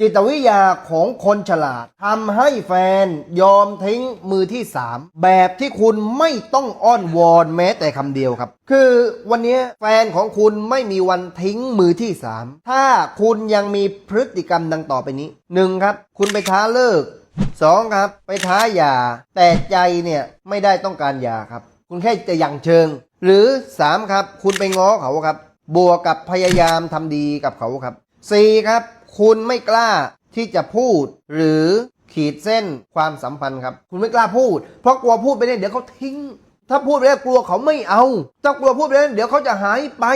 จิตวิทยาของคนฉลาดทำให้แฟนยอมทิ้งมือที่สามแบบที่คุณไม่ต้องอ้อนวอนแม้แต่คำเดียวครับ คือวันนี้แฟนของคุณไม่มีวันทิ้งมือที่สามถ้าคุณยังมีพฤติกรรมดังต่อไปนี้หนึ่งครับ คุณไปท้าเลิกสองครับ ไปท้าหย่าแต่ใจเนี่ยไม่ได้ต้องการหย่าครับ คุณแค่จะยังเชิง หรือสามครับ คุณไปง้อเขาครับ บวกกับพยายามทำดีกับเขาครับสี่ครับ คุณไม่กล้าที่จะพูด หรือขีดเส้นความสัมพันธ์ครับ คุณไม่กล้าพูด เพราะกลัวพูดไปเนี่ยเดี๋ยวเขาทิ้ง ถ้าพูดไปแล้วกลัวเขาไม่เอาถ้ากลัวพูดไปแล้วเดี๋ยวเขาจะหายไป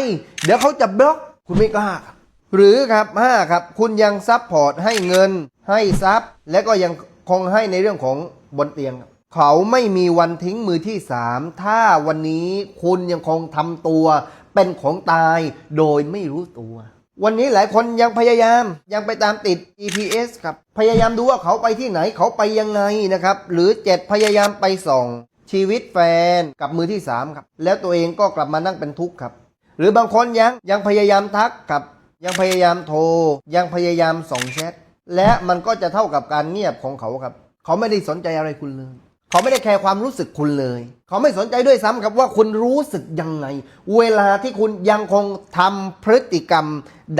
เดี๋ยวเขาจะบล็อก คุณไม่กล้าครับหรือครับห้าครับ คุณยังซับพอร์ตให้เงิน ให้ทรัพย์ และก็ยังคงให้ในเรื่องของบนเตียง เขาไม่มีวันทิ้งมือที่สามถ้าวันนี้คุณยังคงทำตัวเป็นของตายโดยไม่รู้ตัว วันนี้หลายคนยังพยายามยังไปตามติด GPS ครับ พยายามดูว่าเขาไปที่ไหนเขาไปยังไงนะครับ หรือเจ็ดพยายามไปส่องชีวิตแฟนกับมือที่สามครับ แล้วตัวเองก็กลับมานั่งเป็นทุกข์ครับ หรือบางคนยังยังพยายามทักกับ ยังพยายามโทร ยังพยายามส่องแชทและมันก็จะเท่ากับการเงียบของเขาครับ เขาไม่ได้สนใจอะไรคุณเลย เขาไม่ได้แคร์ความรู้สึกคุณเลย เขาไม่สนใจด้วยซ้ำครับว่าคุณรู้สึกยังไง เวลาที่คุณยังคงทำพฤติกรรม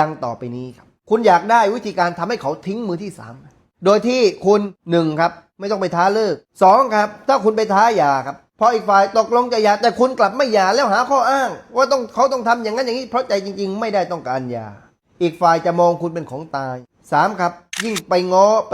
ดังต่อไปนี้ครับ คุณอยากได้วิธีการทำให้เขาทิ้งมือที่สามโดยที่คุณหนึ่งครับ ไม่ต้องไปท้าเลิกสองครับ ถ้าคุณไปท้าหย่าครับพออีกฝ่ายตกลงจะหย่าแต่คุณกลับไม่หย่าแล้วหาข้ออ้าง ว่าต้องเขาต้องทำอย่างนั้นอย่างนี้เพราะใจจริง ๆ ไม่ได้ต้องการหย่าอีกฝ่ายจะมองคุณเป็นของตายสามครับ ยิ่งไปง้อไป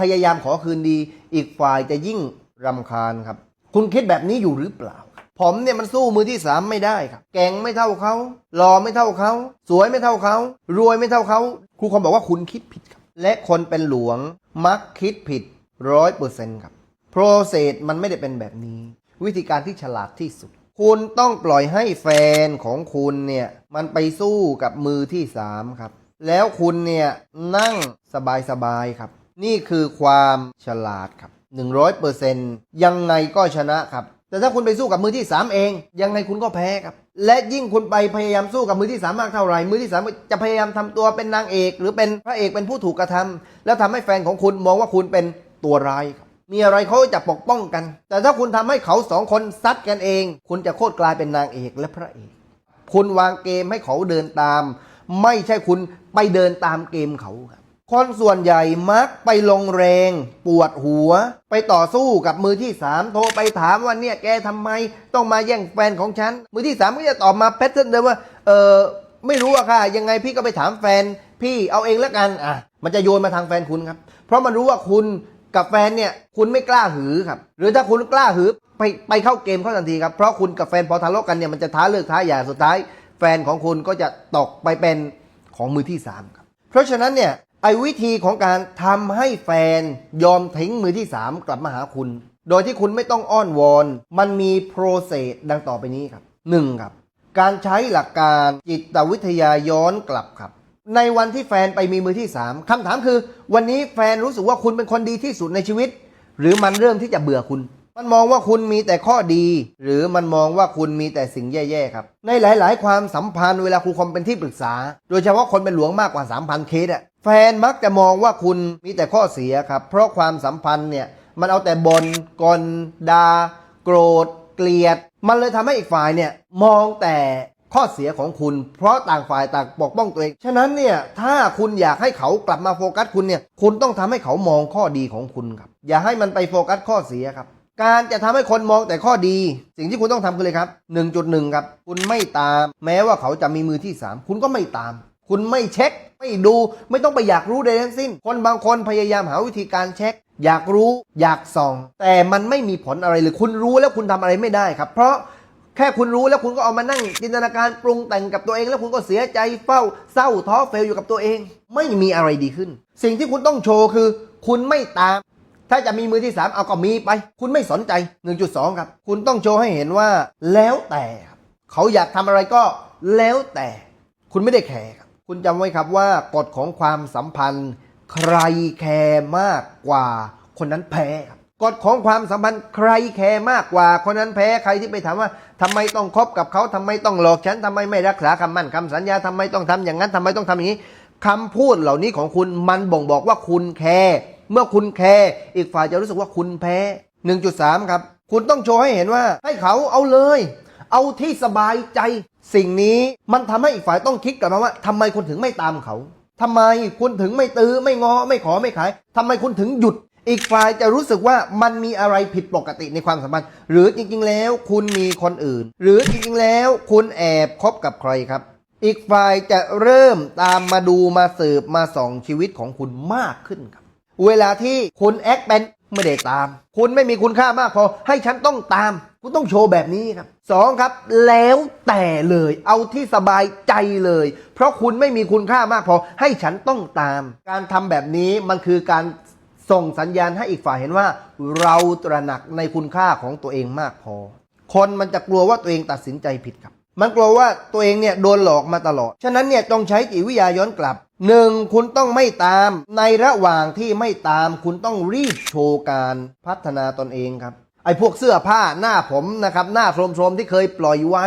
พยายามขอคืนดี อีกฝ่ายจะยิ่ง รำคาญครับ คุณคิดแบบนี้อยู่หรือเปล่า ผมเนี่ยมันสู้มือที่สามไม่ได้ครับ แก่งไม่เท่าเขาหล่อไม่เท่าเขา สวยไม่เท่าเขา รวยไม่เท่าเขา ครูคอมบอกว่าคุณคิดผิดครับ และคนเป็นหลวงมักคิดผิดร้อยเปอร์เซ็นต์ครับ โปรเซสมันไม่ได้เป็นแบบนี้ วิธีการที่ฉลาดที่สุด คุณต้องปล่อยให้แฟนของคุณเนี่ยมันไปสู้กับมือที่สามครับ แล้วคุณเนี่ยนั่งสบายๆครับ นี่คือความฉลาดครับ 100%ยังไงก็ชนะครับ แต่ถ้าคุณไปสู้กับมือที่ 3 เอง ยังไงคุณก็แพ้ครับ และยิ่งคุณไปพยายามสู้กับมือที่ 3 มากเท่าไหร่ มือที่ 3 จะพยายามทำตัวเป็นนางเอก หรือเป็นพระเอกเป็นผู้ถูกกระทำแล้วทำให้แฟนของคุณมองว่าคุณเป็นตัวร้ายครับมีอะไรเขาจะปกป้องกัน แต่ถ้าคุณทำให้เขาสองคนซัดกันเอง คุณจะโคตรกลายเป็นนางเอกและพระเอก คุณวางเกมให้เขาเดินตาม ไม่ใช่คุณไปเดินตามเกมเขาครับ คนส่วนใหญ่มักไปลงแรง ปวดหัว ไปต่อสู้กับมือที่สามโทรไปถามว่าเนี่ยแกทำไม ต้องมาแย่งแฟนของฉัน มือที่สามก็จะตอบมาแพทเทิร์นเดิมว่าเออไม่รู้อะค่ะ ยังไงพี่ก็ไปถามแฟน พี่เอาเองแล้วกันอะ มันจะโยนมาทางแฟนคุณครับ เพราะมันรู้ว่าคุณกับแฟนเนี่ยคุณไม่กล้าหือครับ หรือถ้าคุณกล้าหือไปไปเข้าเกมเข้าทันทีครับเพราะคุณกับแฟนพอทะเลาะกันเนี่ยมันจะท้าเลิกท้าหย่าสุดท้าย แฟนของคุณก็จะตกไปเป็นของมือที่สามครับเพราะฉะนั้นเนี่ย ไอ้วิธีของการทำให้แฟนยอมทิ้งมือที่ 3 กลับมาหาคุณ โดยที่คุณไม่ต้องอ้อนวอน มันมีโปรเซสดังต่อไปนี้ครับ 1. ครับ การใช้หลักการจิตวิทยาย้อนกลับครับ ในวันที่แฟนไปมีมือที่ 3คำถามคือ วันนี้แฟนรู้สึกว่าคุณเป็นคนดีที่สุดในชีวิต หรือมันเริ่มที่จะเบื่อคุณ มันมองว่าคุณมีแต่ข้อดี หรือมันมองว่าคุณมีแต่สิ่งแย่ๆครับ ในหลาย ๆ ความสัมพันธ์เวลาครูคอมเป็นที่ปรึกษา โดยเฉพาะคนเป็นหลวงมากกว่า3,000เคสอะ แฟนมักจะมองว่าคุณมีแต่ข้อเสียครับ เพราะความสัมพันธ์เนี่ยมันเอาแต่บนกลดา โกรธ เกลียด มันเลยทำให้อีกฝ่ายเนี่ยมองแต่ข้อเสียของคุณ เพราะต่างฝ่ายต่างปกป้องตัวเอง ฉะนั้นเนี่ยถ้าคุณอยากให้เขากลับมาโฟกัสคุณเนี่ยคุณต้องทำให้เขามองข้อดีของคุณครับ อย่าให้มันไปโฟกัสข้อเสียครับ การจะทำให้คนมองแต่ข้อดี สิ่งที่คุณต้องทำคือเลยครับ 1.1 ครับ คุณไม่ตาม แม้ว่าเขาจะมีมือที่ 3 คุณก็ไม่ตาม คุณไม่เช็ค ไม่ดูไม่ต้องไปอยากรู้ใดทั้งสิ้น คนบางคนพยายามหาวิธีการเช็ค อยากรู้อยากส่อง แต่มันไม่มีผลอะไรเลยคุณรู้แล้วคุณทำอะไรไม่ได้ครับ เพราะแค่คุณรู้แล้วคุณก็เอามานั่งจินตนาการปรุงแต่งกับตัวเอง แล้วคุณก็เสียใจเฝ้า เศร้าท้อเฟลอยู่กับตัวเอง ไม่มีอะไรดีขึ้น สิ่งที่คุณต้องโชว์คือ คุณไม่ตาม ถ้าจะมีมือที่ 3 เอาก็มีไป คุณไม่สนใจ 1.2 ครับ คุณต้องโชว์ให้เห็นว่า แล้วแต่ เขาอยากทำอะไรก็แล้วแต่ คุณไม่ได้แคร์ คุณจำไว้ครับว่ากฎของความสัมพันธ์ ใครแคร์มากกว่า คนนั้นแพ้ครับกฎของความสัมพันธ์ใครแคร์มากกว่า คนนั้นแพ้ใครที่ไปถามว่าทำไมต้องคบกับเขาทำไมต้องหลอกฉันทำไมไม่รักษาคำมั่นคำสัญญาทำไมต้องทำอย่างนั้นทำไมต้องทำอย่างนี้คำพูดเหล่านี้ของคุณมันบ่งบอกว่าคุณแคร์เมื่อคุณแคร์อีกฝ่ายจะรู้สึกว่าคุณแพ้ 1.3 ครับ คุณต้องโชว์ให้เห็นว่าให้เขาเอาเลย เอาที่สบายใจ สิ่งนี้มันทำให้อีกฝ่ายต้องคิดกลับมาว่าทำไมคุณถึงไม่ตามเขาทำไมคุณถึงไม่ตื้อไม่งอไม่ขอไม่ขายทำไมคุณถึงหยุด อีกฝ่ายจะรู้สึกว่ามันมีอะไรผิดปกติในความสัมพันธ์ หรือจริงๆ แล้วคุณมีคนอื่น หรือจริงๆ แล้วคุณแอบคบกับใครครับ อีกฝ่ายจะเริ่มตามมาดูมาสืบมาส่องชีวิตของคุณมากขึ้นครับ เวลาที่คุณแอคเป็นไม่ได้ตาม คุณไม่มีคุณค่ามากพอให้ฉันต้องตาม คุณต้องโชว์แบบนี้ครับสองครับ แล้วแต่เลย เอาที่สบายใจเลย เพราะคุณไม่มีคุณค่ามากพอ ให้ฉันต้องตาม การทำแบบนี้มันคือการส่งสัญญาณให้อีกฝ่ายเห็นว่า เราตระหนักในคุณค่าของตัวเองมากพอ คนมันจะกลัวว่าตัวเองตัดสินใจผิดครับ มันกลัวว่าตัวเองเนี่ยโดนหลอกมาตลอด ฉะนั้นเนี่ยต้องใช้จิตวิทยาย้อนกลับหนึ่งคุณต้องไม่ตาม ในระหว่างที่ไม่ตาม คุณต้องรีบโชว์การพัฒนาตนเองครับ ไอ้พวกเสื้อผ้าหน้าผมนะครับหน้าโทรมๆที่เคยปล่อยไว้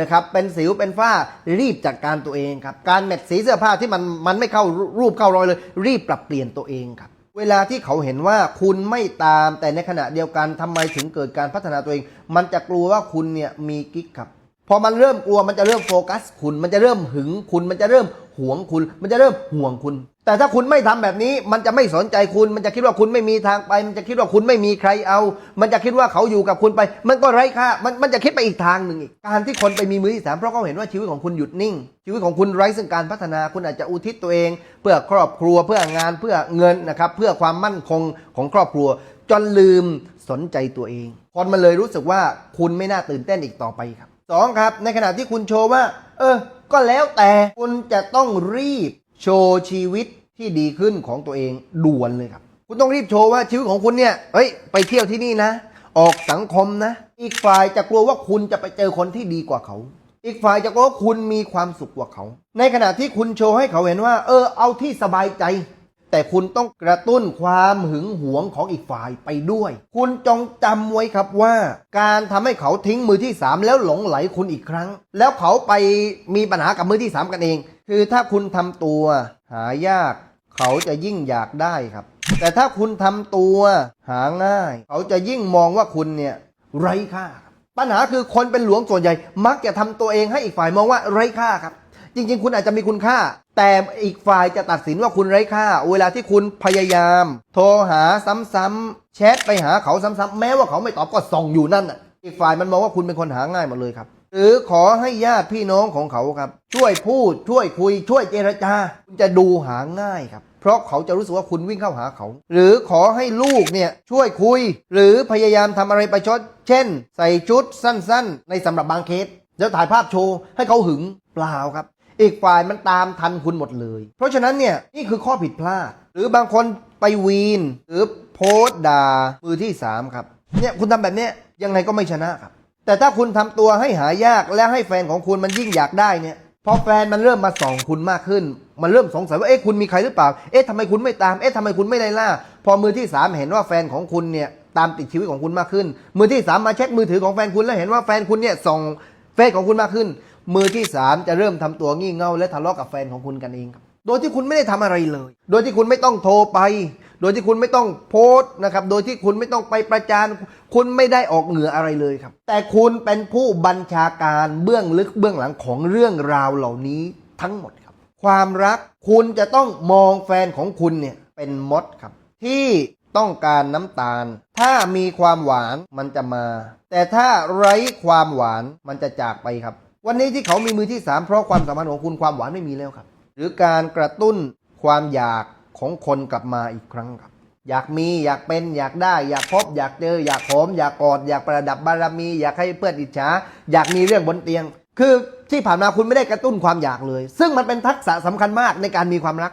นะครับเป็นสิวเป็นฝ้ารีบจัดการตัวเองครับการแมทสีเสื้อผ้าที่มันมันไม่เข้ารูปเข้ารอยเลย รีบปรับเปลี่ยนตัวเองครับเวลาที่เขาเห็นว่าคุณไม่ตามแต่ในขณะเดียวกันทำไมถึงเกิดการพัฒนาตัวเอง มันจะกลัวว่าคุณเนี่ยมีกิ๊กครับพอมันเริ่มกลัวมันจะเริ่มโฟกัสคุณ มันจะเริ่มหึงคุณ มันจะเริ่มหวงคุณ มันจะเริ่มห่วงคุณ แต่ถ้าคุณไม่ทำแบบนี้ มันจะไม่สนใจคุณ มันจะคิดว่าคุณไม่มีทางไป มันจะคิดว่าคุณไม่มีใครเอา มันจะคิดว่าเขาอยู่กับคุณไป มันก็ไร้ค่า มันมันจะคิดไปอีกทางหนึ่งอีก การที่คนไปมีมือที่สามเพราะเขาเห็นว่าชีวิตของคุณหยุดนิ่ง ชีวิตของคุณไร้ซึ่งการพัฒนา คุณอาจจะอุทิศตัวเอง เพื่อครอบครัว เพื่องานเพื่อเงินนะครับ เพื่อความมั่นคงของครอบครัว จนลืมสนใจตัวเอง คนมันเลยรู้สึกว่าคุณไม่น่าตื่นเต้นอีกต่อไปครับสองครับ ในขณะที่คุณโชว์ว่า เออ ก็แล้วแต่คุณจะต้องรีบโชว์ชีวิต ที่ดีขึ้นของตัวเองด่วนเลยครับ คุณต้องรีบโชว์ว่าชีวิตของคุณเนี่ยเฮ้ยไปเที่ยวที่นี่นะ ออกสังคมนะ อีกฝ่ายจะกลัวว่าคุณจะไปเจอคนที่ดีกว่าเขา อีกฝ่ายจะกลัวว่าคุณมีความสุขกว่าเขา ในขณะที่คุณโชว์ให้เขาเห็นว่า เออเอาที่สบายใจ แต่คุณต้องกระตุ้นความหึงหวงของอีกฝ่ายไปด้วย คุณจงจำไว้ครับว่า การทำให้เขาทิ้งมือที่สามแล้วหลงไหลคุณอีกครั้ง แล้วเขาไปมีปัญหากับมือที่สามกันเอง คือถ้าคุณทำตัว หายาก เขาจะยิ่งอยากได้ครับ แต่ถ้าคุณทำตัวหาง่าย เขาจะยิ่งมองว่าคุณเนี่ยไร้ค่า ปัญหาคือคนเป็นหลวงส่วนใหญ่ มักจะทำตัวเองให้อีกฝ่ายมองว่าไร้ค่าครับ จริง ๆ คุณอาจจะมีคุณค่า แต่อีกฝ่ายจะตัดสินว่าคุณไร้ค่า เวลาที่คุณพยายาม โทรหาซ้ำๆแชทไปหาเขาซ้ำๆแม้ว่าเขาไม่ตอบก็ส่องอยู่นั่นน่ะอีกฝ่ายมันมองว่าคุณเป็นคนหาง่ายหมดเลยครับ หรือขอให้ญาติพี่น้องของเขาครับ ช่วยพูดช่วยคุยช่วยเจรจา คุณจะดูหาง่ายครับ เพราะเขาจะรู้สึกว่าคุณวิ่งเข้าหาเขา หรือขอให้ลูกเนี่ยช่วยคุย หรือพยายามทำอะไรไปชด เช่น ใส่ชุดสั้นๆ ในสำหรับบางเคส แล้วถ่ายภาพโชว์ให้เขาหึงเปล่าครับ อีกฝ่ายมันตามทันคุณหมดเลย เพราะฉะนั้นเนี่ยนี่คือข้อผิดพลาด หรือบางคนไปวีน หรือโพสด่ามือที่สามครับเนี่ยคุณทำแบบเนี้ยยังไงก็ไม่ชนะครับ แต่ถ้าคุณทำตัวให้หายากและให้แฟนของคุณมันยิ่งอยากได้เนี่ยพอแฟนมันเริ่มมาส่องคุณมากขึ้น มันเริ่มสงสัยว่าเอ๊ะคุณมีใครหรือเปล่า เอ๊ะทำไมคุณไม่ตาม เอ๊ะทำไมคุณไม่ไล่ล่า พอมือที่สามเห็นว่าแฟนของคุณเนี่ยตามติดชีวิตของคุณมากขึ้น มือที่สามมาเช็คมือถือของแฟนคุณแล้วเห็นว่าแฟนคุณเนี่ยส่องเฟซของคุณมากขึ้น มือที่สามจะเริ่มทำตัวงี่เง่าและทะเลาะกับแฟนของคุณกันเองครับโดยที่คุณไม่ได้ทำอะไรเลย โดยที่คุณไม่ต้องโทรไป โดยที่คุณไม่ต้องโพสต์นะครับ โดยที่คุณไม่ต้องไปประจาน คุณไม่ได้ออกเหงื่ออะไรเลยครับ แต่คุณเป็นผู้บัญชาการเบื้องลึกเบื้องหลังของเรื่องราวเหล่านี้ทั้งหมด ความรักคุณจะต้องมองแฟนของคุณเนี่ยเป็นมดครับ ที่ต้องการน้ำตาล ถ้ามีความหวานมันจะมา แต่ถ้าไร้ความหวานมันจะจากไปครับ วันนี้ที่เขามีมือที่สามเพราะความสัมพันธ์ของคุณความหวานไม่มีแล้วครับ หรือการกระตุ้นความอยากของคนกลับมาอีกครั้งครับ อยากมีอยากเป็นอยากได้ อยากพบ อยากเจอ อยากหอมอยากกอดอยากประดับบารมี อยากให้เพื่อนอิจฉาอยากมีเรื่องบนเตียง คือ ที่ผ่านมาคุณไม่ได้กระตุ้นความอยากเลย ซึ่งมันเป็นทักษะสำคัญมากในการมีความรัก